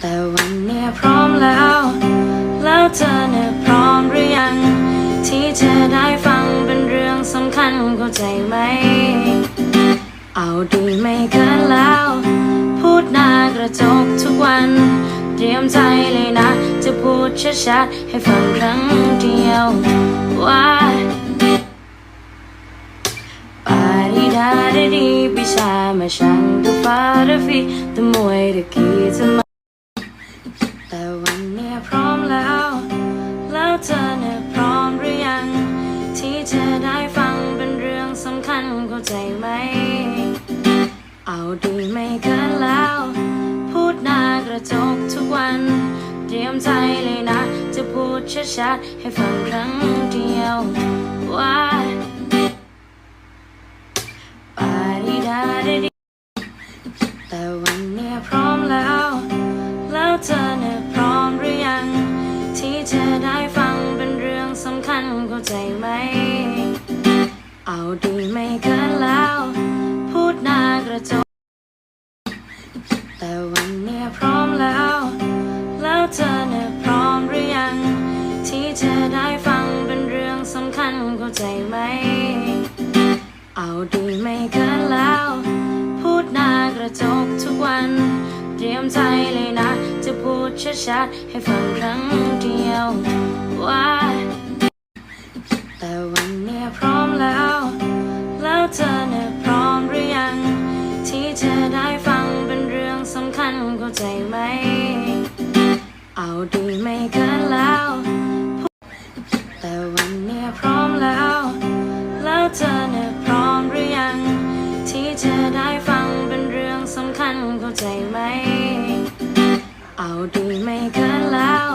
แต่วันนี้พร้อมแล้ว แล้วเธอเนี่ยพร้อมหรือยัง ที่จะได้ฟังเป็นเรื่องสำคัญเข้าใจไหม เอาดีไม่เกินแล้ว พูดหน้ากระจกทุกวัน เตรียมใจเลยนะ จะพูดชัดๆให้ฟังครั้งเดียวว่าปาดีดาดาดีปีชามาชังดูฟาดฟีตะมวยตะกี้จะมา แต่วันนี้พร้อมแล้ว แล้วเธอเนี่ยพร้อมหรือยัง ที่จะได้ฟังเป็นเรื่องสำคัญเข้าใจไหม เอาดีไม่เกินแล้ว พูดหน้ากระจกทุกวัน เตรียมใจเลยนะ จะพูดชัดๆให้ฟังครั้งเดียว ว่าปาดีดาดาดีแต่วัน รื่องสำคัญเข้าใจไหม เอาดีไม่เกินแล้ว พูดหน้ากระจก แต่วันนี้พร้อมแล้ว แล้วเธอเนี่ยพร้อมหรือยัง ที่จะได้ฟังเป็นเรื่องสำคัญเข้าใจไหม เอาดีไม่เกินแล้ว พูดหน้ากระจกทุกวัน เตรียมใจเลยนะ จะพูดชัดๆให้ฟังครั้ง เอาดึไม่กันแล้ว แต่วันนี้พร้อมแล้ว แล้วเธอเนี่ยพร้อมหรือยัง ที่จะได้ฟังเป็นเรื่องสำคัญเข้าใจไหม เอาดีไม่กันแล้ว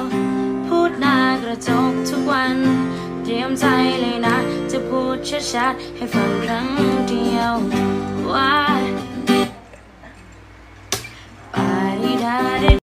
พูดหน้ากระจกทุกวัน เตรียมใจเลยนะ จะพูดชัดๆให้ฟังครั้งเดียวว่า Ba-dee-da-dee